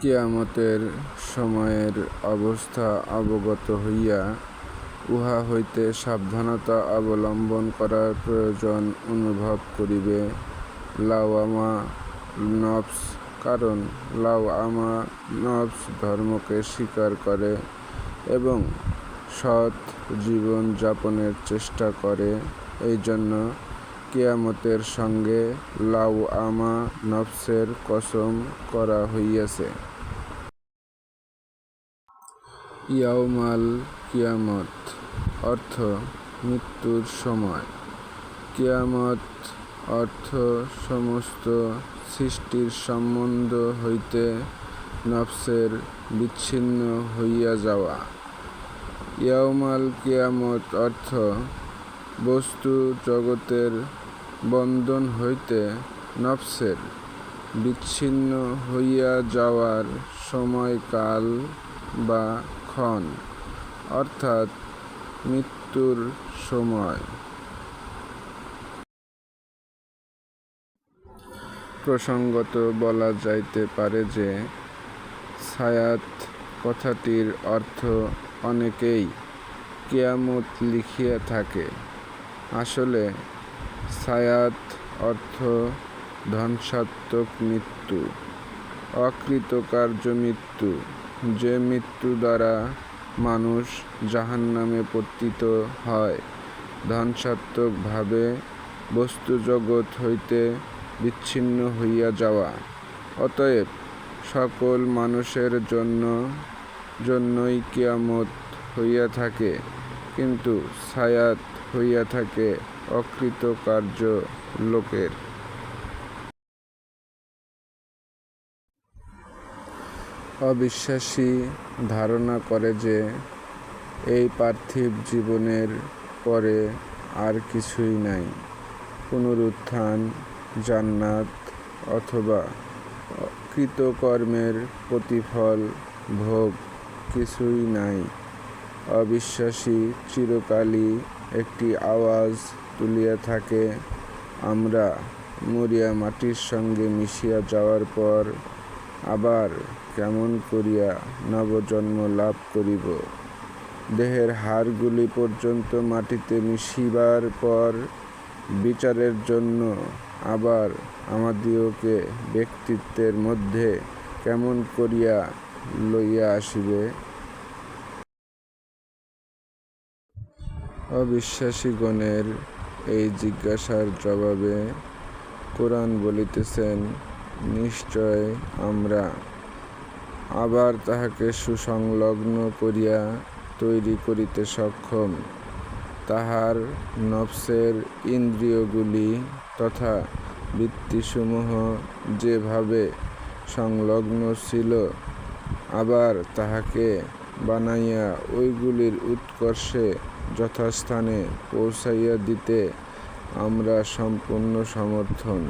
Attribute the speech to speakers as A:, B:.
A: কিয়ামতের সময়ের অবস্থা অবগত হইয়া উহা হইতে সাবধানতা অবলম্বন করার প্রয়োজন অনুভব করিবে। লাওয়ামা নফস, কারণ লাওয়ামা নফস ধর্মকে স্বীকার করে এবং সৎ জীবন যাপনের চেষ্টা করে। এই জন্য কিয়ামতের সঙ্গে লাওয়ামা নফসের কসম করা হইয়াছে। ইয়াউমাল কিয়ামত, অর্থ মৃত্যুর সময়। কিয়ামত, অর্থ সমস্ত সৃষ্টির সম্বন্ধ হইতে নফসের বিচ্ছিন্ন হইয়া যাওয়া। ইয়াউমাল কিয়ামত, অর্থ বস্তু জগতের বন্ধন হইতে নফসের বিচ্ছিন্ন হইয়া যাওয়ার সময়কাল বা ক্ষণ, অর্থাৎ মৃত্যুর সময়। প্রসঙ্গত বলা যাইতে পারে যে, ছায়াত কথাটির অর্থ অনেকেই কেয়ামত লিখিয়া থাকে। আসলে ছায়াত অর্থ ধ্বংসাত্মক মৃত্যু, অকৃতকার্য মৃত্যু। যে মৃত্যু দ্বারা মানুষ জাহান্নামে পতিত হয়, ধ্বংসাত্মকভাবে বস্তুজগৎ হইতে বিচ্ছিন্ন হইয়া যাওয়া। অতএব সকল মানুষের জন্য, জন্যই কিয়ামত হইয়া থাকে, কিন্তু সায়াত হইয়া থাকে। অকৃতকার্য লোকের। অবিশ্বাসী ধারণা করে যে এই পার্থিব জীবনের পরে আর কিছুই নাই। পুনরুত্থান, জান্নাত অথবা কৃতকর্মের প্রতিফল, ভোগ কিছুই নাই। অবিশ্বাসী চিরকালই একটি আওয়াজ তুলিয়া থাকে, আমরা মরিয়া মাটির সঙ্গে মিশিয়া যাওয়ার পর আবার কেমন করিয়া নবজন্ম লাভ করিব? দেহের হাড়গুলি পর্যন্ত মাটিতে মিশিবার পর বিচারের জন্য আবার আমাদিওকে ব্যক্তিত্বের মধ্যে কেমন করিয়া লইয়া আসিবে? অবিশ্বাসীগণের এই জিজ্ঞাসার জবাবে কোরআন বলিতেছেন, নিশ্চয় আমরা আবার তাহাকে সুসংলগ্ন করিয়া তৈরি করিতে সক্ষম। তাহার নফসের ইন্দ্রিয়গুলি তথা বৃত্তিসমূহ যেভাবে সংলগ্ন ছিল, আবার তাহাকে বানাইয়া ওইগুলির উৎকর্ষে যথাস্থানে পৌঁছাইয়া দিতে আমরা সম্পূর্ণ সমর্থন।